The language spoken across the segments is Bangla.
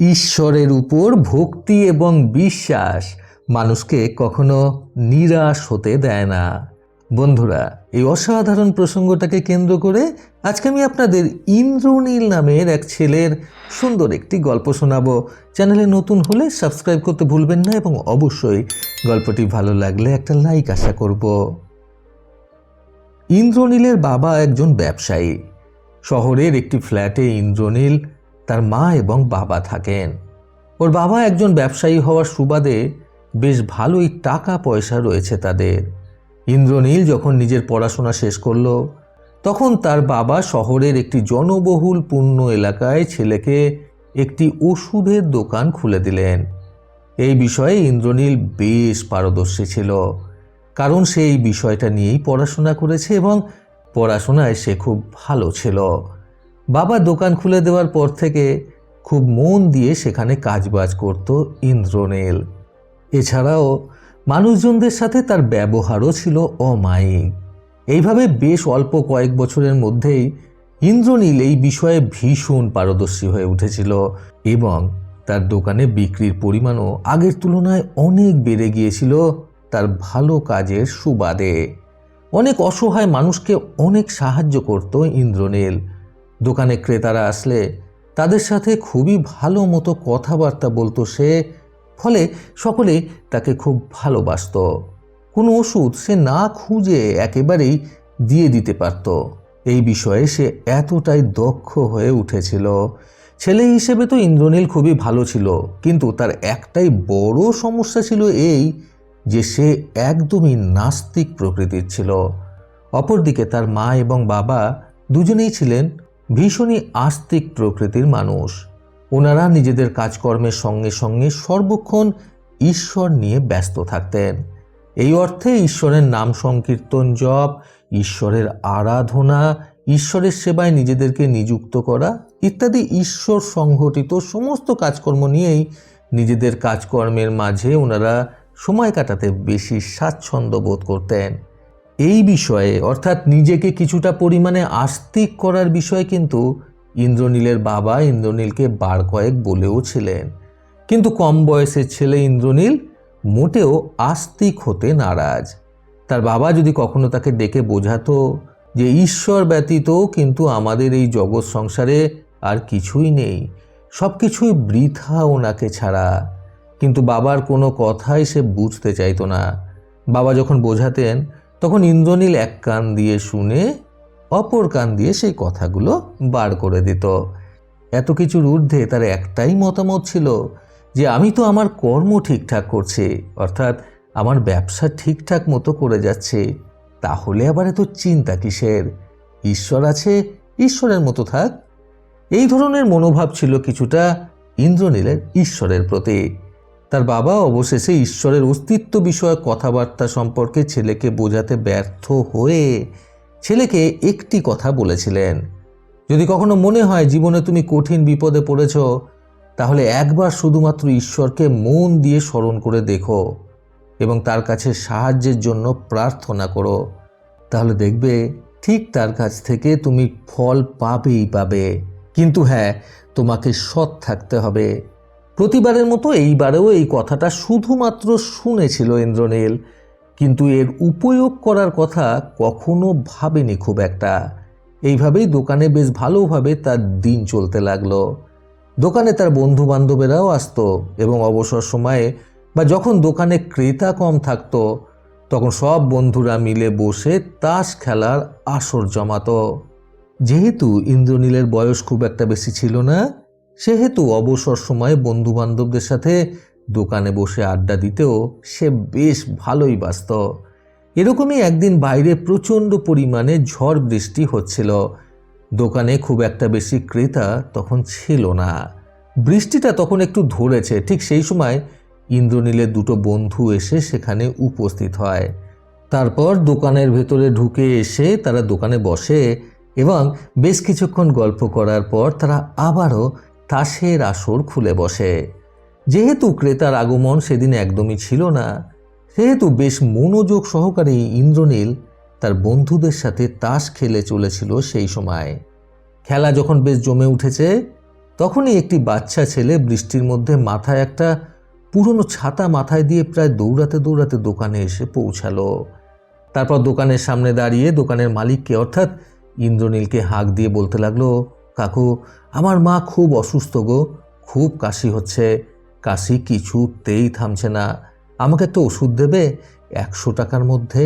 ঈশ্বরের উপর ভক্তি এবং বিশ্বাস মানুষকে কখনো নিরাশ হতে দেয় না। বন্ধুরা, এই অসাধারণ প্রসঙ্গটাকে কেন্দ্র করে আজকে আমি আপনাদের ইন্দ্রনীল নামের এক ছেলের সুন্দর একটি গল্প শোনাবো। চ্যানেলে নতুন হলে সাবস্ক্রাইব করতে ভুলবেন না এবং অবশ্যই গল্পটি ভালো লাগলে একটা লাইক আশা করব। ইন্দ্রনীলের বাবা একজন ব্যবসায়ী। শহরের একটি ফ্ল্যাটে ইন্দ্রনীল তার মা এবং বাবা থাকেন। ওর বাবা একজন ব্যবসায়ী হওয়ার সুবাদে বেশ ভালোই টাকা পয়সা রয়েছে তাদের। ইন্দ্রনীল যখন নিজের পড়াশোনা শেষ করল, তখন তার বাবা শহরের একটি জনবহুল পূর্ণ এলাকায় ছেলেকে একটি ওষুধের দোকান খুলে দিলেন। এই বিষয়ে ইন্দ্রনীল বেশ পারদর্শী ছিল, কারণ সে এই বিষয়টা নিয়েই পড়াশোনা করেছে এবং পড়াশোনায় সে খুব ভালো ছিল। বাবা দোকান খুলে দেওয়ার পর থেকে খুব মন দিয়ে সেখানে কাজবাজ করত ইন্দ্রনীল। এছাড়াও মানুষজনদের সাথে তার ব্যবহারও ছিল অমায়িক। এইভাবে বেশ অল্প কয়েক বছরের মধ্যেই ইন্দ্রনীল এই বিষয়ে ভীষণ পারদর্শী হয়ে উঠেছিল এবং তার দোকানে বিক্রির পরিমাণও আগের তুলনায় অনেক বেড়ে গিয়েছিল তার ভালো কাজের সুবাদে। অনেক অসহায় মানুষকে অনেক সাহায্য করত ইন্দ্রনীল। দোকানে ক্রেতারা আসলে তাদের সাথে খুবই ভালো মতো কথাবার্তা বলতো সে, ফলে সকলে তাকে খুব ভালোবাসত। কোনো ওষুধ সে না খুঁজে একেবারেই দিয়ে দিতে পারত। এই বিষয়ে সে এতটাই দক্ষ হয়ে উঠেছিল। ছেলে হিসেবে তো ইন্দ্রনীল খুবই ভালো ছিল, কিন্তু তার একটাই বড় সমস্যা ছিল এই যে সে একদমই নাস্তিক প্রকৃতির ছিল। অপরদিকে তার মা এবং বাবা দুজনেই ছিলেন ভীষণই আস্তিক প্রকৃতির মানুষ। ওনারা নিজেদের কাজকর্মের সঙ্গে সঙ্গে সর্বক্ষণ ঈশ্বর নিয়ে ব্যস্ত থাকতেন। এই অর্থে ঈশ্বরের নাম সংকীর্তন জপ, ঈশ্বরের আরাধনা, ঈশ্বরের সেবায় নিজেদেরকে নিযুক্ত করা ইত্যাদি ঈশ্বর সংঘটিত সমস্ত কাজকর্ম নিয়েই নিজেদের কাজকর্মের মাঝে ওনারা সময় কাটাতে বেশি স্বাচ্ছন্দ্য বোধ করতেন। এই বিষয়ে, অর্থাৎ নিজেকে কিছুটা পরিমাণে আস্তিক করার বিষয়ে কিন্তু ইন্দ্রনীলের বাবা ইন্দ্রনীলকে বার কয়েক বলেও ছিলেন। কিন্তু কম বয়সের ছেলে ইন্দ্রনীল মোটেও আস্তিক হতে নারাজ। তার বাবা যদি কখনো তাকে ডেকে বোঝাতো যে ঈশ্বর ব্যতীত কিন্তু আমাদের এই জগৎ সংসারে আর কিছুই নেই সব কিছুই বৃথা ওনাকে ছাড়া। কিন্তু বাবার কোনো কথাই সে বুঝতে চাইতো না। বাবা যখন বোঝাতেন তখন ইন্দ্রনীল এক কান দিয়ে শুনে অপর কান দিয়ে সেই কথাগুলো বার করে দিত। এত কিছুর ঊর্ধ্বে তার একটাই মতামত ছিল যে, আমি তো আমার কর্ম ঠিকঠাক করছি, অর্থাৎ আমার ব্যবসা ঠিকঠাক মতো করে যাচ্ছে, তাহলে আবার এত চিন্তা কিসের? ঈশ্বর আছে, ঈশ্বরের মতো থাক। এই ধরনের মনোভাব ছিল কিছুটা ইন্দ্রনীলের ঈশ্বরের প্রতি। তার বাবা অবশেষে ঈশ্বরের অস্তিত্ব বিষয়ক কথাবার্তা সম্পর্কে ছেলেকে বোঝাতে ব্যর্থ হয়ে ছেলেকে একটি কথা বলেছিলেন। যদি কখনো মনে হয় জীবনে তুমি কঠিন বিপদে পড়েছ, তাহলে একবার শুধুমাত্র ঈশ্বরকে মন দিয়ে স্মরণ করে দেখো এবং তার কাছে সাহায্যের জন্য প্রার্থনা করো। তাহলে দেখবে ঠিক তার কাছ থেকে তুমি ফল পাবেই পাবে। কিন্তু হ্যাঁ তোমাকে সৎ থাকতে হবে। প্রতিবারের মতো এইবারেও এই কথাটা শুধুমাত্র শুনেছিল ইন্দ্রনীল। কিন্তু এর উপয়োগ করার কথা কখনো ভাবেনি খুব একটা। এইভাবেই দোকানে বেশ ভালোভাবে তার দিন চলতে লাগল। দোকানে তার বন্ধু বান্ধবেরাও আসতো এবং অবসর সময়ে বা যখন দোকানে ক্রেতা কম থাকতো, তখন সব বন্ধুরা মিলে বসে তাস খেলার আসর জমাতো। যেহেতু ইন্দ্রনীলের বয়স খুব একটা বেশি ছিল না সেহেতু অবসর সময়ে বন্ধু বান্ধবদের সাথে দোকানে বসে আড্ডা দিতেও সে বেশ ভালোই বাসত এরকমই একদিন বাইরে প্রচণ্ড পরিমাণে ঝড় বৃষ্টি হচ্ছিল। দোকানে খুব একটা বেশি ক্রেতা তখন ছিল না। বৃষ্টিটা তখন একটু ধরেছে, ঠিক সেই সময় ইন্দ্রনীলের দুটো বন্ধু এসে সেখানে উপস্থিত হয়। তারপর দোকানের ভেতরে ঢুকে এসে তারা দোকানে বসে এবং বেশ কিছুক্ষণ গল্প করার পর তারা আবারও তাসের আসর খুলে বসে। যেহেতু ক্রেতার আগমন সেদিন একদমই ছিল না, সেহেতু বেশ মনোযোগ সহকারে ইন্দ্রনীল তার বন্ধুদের সাথে তাস খেলে চলেছিল সেই সময়। খেলা যখন বেশ জমে উঠেছে, তখনই একটি বাচ্চা ছেলে বৃষ্টির মধ্যে মাথায় একটা পুরনো ছাতা মাথায় দিয়ে প্রায় দৌড়াতে দৌড়াতে দোকানে এসে পৌঁছালো। তারপর দোকানের সামনে দাঁড়িয়ে দোকানের মালিককে অর্থাৎ ইন্দ্রনীলকে হাঁক দিয়ে বলতে লাগল কাকু, আমার মা খুব অসুস্থ গো, খুব কাশি হচ্ছে। কাশি কিছুতেই থামছে না। আমাকে তো ওষুধ দেবে একশো টাকার মধ্যে?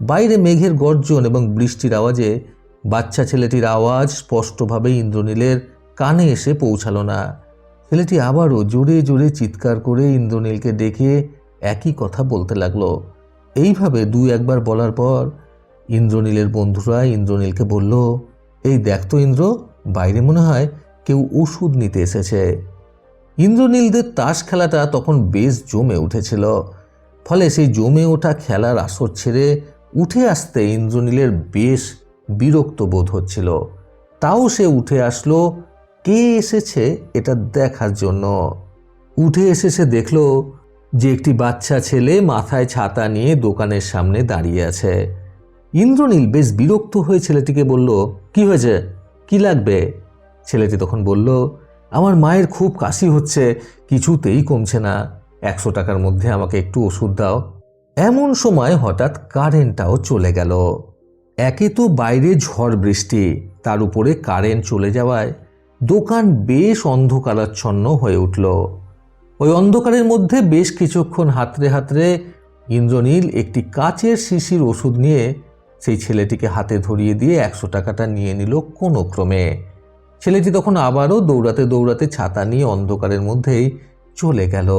বাইরে মেঘের গর্জন এবং বৃষ্টির আওয়াজে বাচ্চা ছেলেটির আওয়াজ স্পষ্টভাবে ইন্দ্রনীলের কানে এসে পৌঁছালো না। ছেলেটি আবারও জোরে জোরে চিৎকার করে ইন্দ্রনীলকে ডেকে একই কথা বলতে লাগল। এইভাবে দুই একবার বলার পর ইন্দ্রনীলের বন্ধুরা ইন্দ্রনীলকে বলল, এই দেখ তো ইন্দ্র বাইরে মনে হয় কেউ ওষুধ নিতে এসেছে। ইন্দ্রনীলদের তাস খেলাটা তখন বেশ জমে উঠেছিল। ফলে সেই জমে ওঠা খেলার আসর ছেড়ে উঠে আসতে ইন্দ্রনীলের বেশ বিরক্ত বোধ হচ্ছিল। তাও সে উঠে আসলো, কে এসেছে এটা দেখার জন্য? উঠে এসে সে দেখল যে একটি বাচ্চা ছেলে মাথায় ছাতা নিয়ে দোকানের সামনে দাঁড়িয়ে আছে। ইন্দ্রনীল বেশ বিরক্ত হয়ে ছেলেটিকে বলল, কি হয়েছে? কি লাগবে? ছেলেটি তখন বলল, আমার মায়ের খুব কাশি হচ্ছে, কিছুতেই কমছে না। একশো টাকার মধ্যে আমাকে একটু ওষুধ দাও। এমন সময় হঠাৎ কারেন্টটাও চলে গেল। একে তো বাইরে ঝড় বৃষ্টি, তার উপরে কারেন্ট চলে যাওয়ায় দোকান বেশ অন্ধকারাচ্ছন্ন হয়ে উঠল। ওই অন্ধকারের মধ্যে বেশ কিছুক্ষণ হাতরে হাতড়ে ইন্দ্রনীল একটি কাচের শিশির ওষুধ নিয়ে সেই ছেলেটিকে হাতে ধরিয়ে দিয়ে একশো টাকাটা নিয়ে নিল কোনো ক্রমে। ছেলেটি তখন আবারও দৌড়াতে দৌড়াতে ছাতা নিয়ে অন্ধকারের মধ্যেই চলে গেল।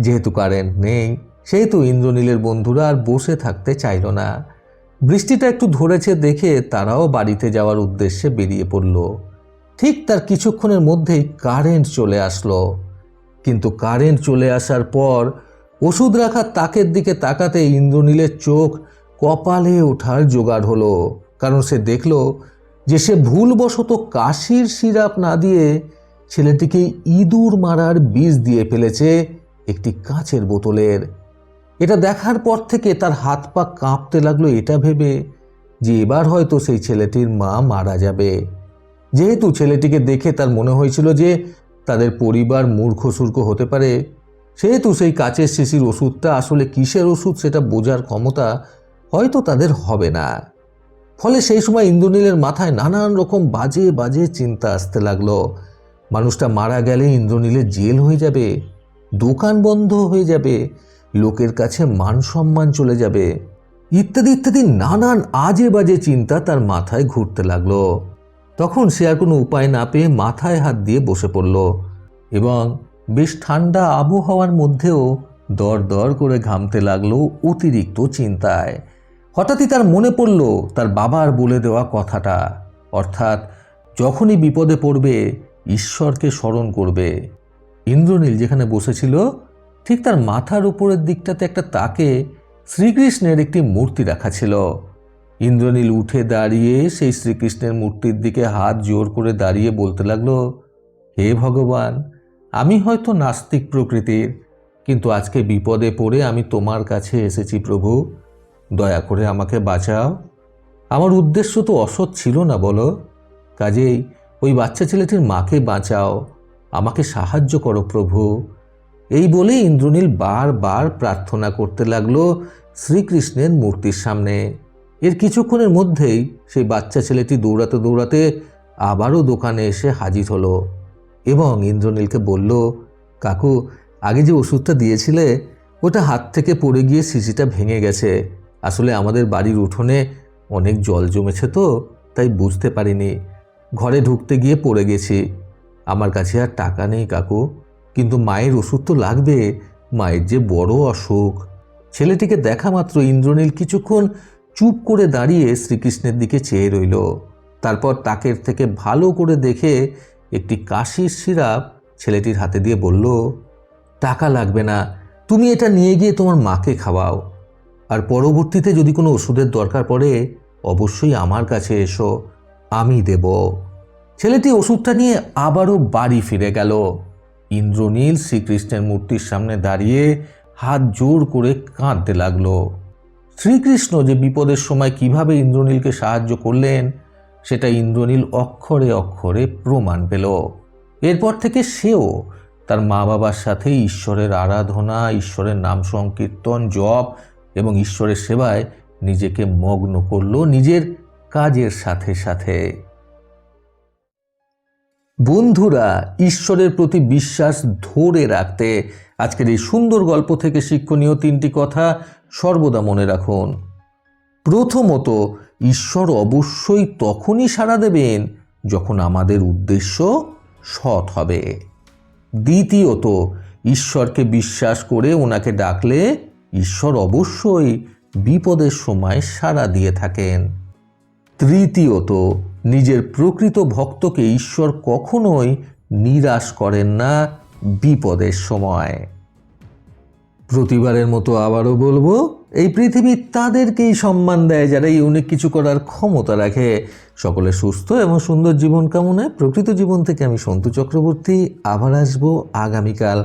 যেহেতু কারেন্ট নেই, সেহেতু ইন্দ্রনীলের বন্ধুরা আর বসে থাকতে চাইল না। বৃষ্টিটা একটু ধরেছে দেখে তারাও বাড়িতে যাওয়ার উদ্দেশ্যে বেরিয়ে পড়ল। ঠিক তার কিছুক্ষণের মধ্যেই কারেন্ট চলে আসলো। কিন্তু কারেন্ট চলে আসার পর ওষুধ রাখার তাকের দিকে তাকাতে ইন্দ্রনীলের চোখ কপালে ওঠার জোগাড় হলো, কারণ সে দেখল যে সে ভুলবশত কাশির সিরাপ না দিয়ে ছেলেটিকে ইঁদুর মারার বীজ দিয়ে ফেলেছে একটি কাঁচের বোতলের। এটা দেখার পর থেকে তার হাত পা কাঁপতে লাগল এটা ভেবে যে এবার হয়তো সেই ছেলেটির মা মারা যাবে। যেহেতু ছেলেটিকে দেখে তার মনে হয়েছিল যে তাদের পরিবার মূর্খ সূর্খ হতে পারে, সেহেতু সেই কাচের শিশির ওষুধটা আসলে কিসের ওষুধ সেটা বোঝার ক্ষমতা হয়তো তাদের হবে না। ফলে সেই সময় ইন্দ্রনীলের মাথায় নানান রকম বাজে বাজে চিন্তা আসতে লাগল। মানুষটা মারা গেলে ইন্দ্রনীলের জেল হয়ে যাবে, দোকান বন্ধ হয়ে যাবে, লোকের কাছে মান সম্মান চলে যাবে। ইত্যাদি ইত্যাদি নানান আজে বাজে চিন্তা তার মাথায় ঘুরতে লাগল। তখন সে আর কোনো উপায় না পেয়ে মাথায় হাত দিয়ে বসে পড়ল এবং বেশ ঠান্ডা আবহাওয়ার মধ্যেও দর দর করে ঘামতে লাগল অতিরিক্ত চিন্তায়। হঠাৎই তার মনে পড়ল তার বাবার বলে দেওয়া কথাটা। অর্থাৎ, যখনই বিপদে পড়বে, ঈশ্বরকে স্মরণ করবে। ইন্দ্রনীল যেখানে বসেছিল, ঠিক তার মাথার উপরের দিকটাতে একটা তাকে শ্রীকৃষ্ণের একটি মূর্তি রাখা ছিল। ইন্দ্রনীল উঠে দাঁড়িয়ে সেই শ্রীকৃষ্ণের মূর্তির দিকে হাত জোর করে দাঁড়িয়ে বলতে লাগল, হে ভগবান, আমি হয়তো নাস্তিক প্রকৃতির, কিন্তু আজকে বিপদে পড়ে আমি তোমার কাছে এসেছি প্রভু। দয়া করে আমাকে বাঁচাও। আমার উদ্দেশ্য তো অসৎ ছিল না, বলো। কাজেই ওই বাচ্চা ছেলেটির মাকে বাঁচাও। আমাকে সাহায্য করো, প্রভু। এই বলে ইন্দ্রনীল বারবার প্রার্থনা করতে লাগল শ্রীকৃষ্ণের মূর্তির সামনে। এর কিছুক্ষণের মধ্যেই সেই বাচ্চা ছেলেটি দৌড়াতে দৌড়াতে আবারও দোকানে এসে হাজির হলো এবং ইন্দ্রনীলকে বলল, কাকু, আগে যে ওষুধটা দিয়েছিলে, ওটা হাত থেকে পড়ে গিয়ে শিশিটা ভেঙে গেছে। আসলে আমাদের বাড়ির উঠোনে অনেক জল জমেছে তো, তাই বুঝতে পারিনি। ঘরে ঢুকতে গিয়ে পড়ে গেছি। আমার কাছে আর টাকা নেই, কাকু। কিন্তু মায়ের ওষুধ তো লাগবে। মায়ের যে বড় অসুখ। ছেলেটিকে দেখা মাত্র ইন্দ্রনীল কিছুক্ষণ চুপ করে দাঁড়িয়ে শ্রীকৃষ্ণের দিকে চেয়ে রইল। তারপর তাকের থেকে ভালো করে দেখে একটি কাশির সিরাপ ছেলেটির হাতে দিয়ে বলল, টাকা লাগবে না। তুমি এটা নিয়ে গিয়ে তোমার মাকে খাওয়াও। আর পরবর্তীতে যদি কোনো ওষুধের দরকার পড়ে, অবশ্যই আমার কাছে এসো, আমি দেব। ছেলেটি ওষুধটা নিয়ে আবারও বাড়ি ফিরে গেল। ইন্দ্রনীল শ্রীকৃষ্ণের মূর্তির সামনে দাঁড়িয়ে হাত জোর করে কাঁদতে লাগল। শ্রীকৃষ্ণ যে বিপদের সময় কীভাবে ইন্দ্রনীলকে সাহায্য করলেন, সেটা ইন্দ্রনীল অক্ষরে অক্ষরে প্রমাণ পেল। এরপর থেকে সেও তার মা বাবার সাথে ঈশ্বরের আরাধনা, ঈশ্বরের নাম সংকীর্তন, জপ এবং ঈশ্বরের সেবায় নিজেকে মগ্ন করল নিজের কাজের সাথে সাথে। বন্ধুরা, ঈশ্বরের প্রতি বিশ্বাস ধরে রাখতে আজকের এই সুন্দর গল্প থেকে শিক্ষণীয় তিনটি কথা সর্বদা মনে রাখুন। প্রথমত, ঈশ্বর অবশ্যই তখনই সাড়া দেবেন যখন আমাদের উদ্দেশ্য সৎ হবে। দ্বিতীয়ত, ঈশ্বরকে বিশ্বাস করে ওনাকে ডাকলে ঈশ্বর অবশ্যই বিপদের সময় সাড়া দিয়ে থাকেন। তৃতীয়ত, নিজের প্রকৃত ভক্তকে ঈশ্বর কখনোই নিরাশ করেন না বিপদের সময়। প্রতিবারের মতো আবারও বলব, এই পৃথিবী তাদেরকেই সম্মান দেয় যারা ইউনিক কিছু করার ক্ষমতা রাখে। সকলে সুস্থ এবং সুন্দর জীবন কামনায় প্রকৃত জীবন থেকে আমি সন্তু চক্রবর্তী, আবার আসব আগামীকাল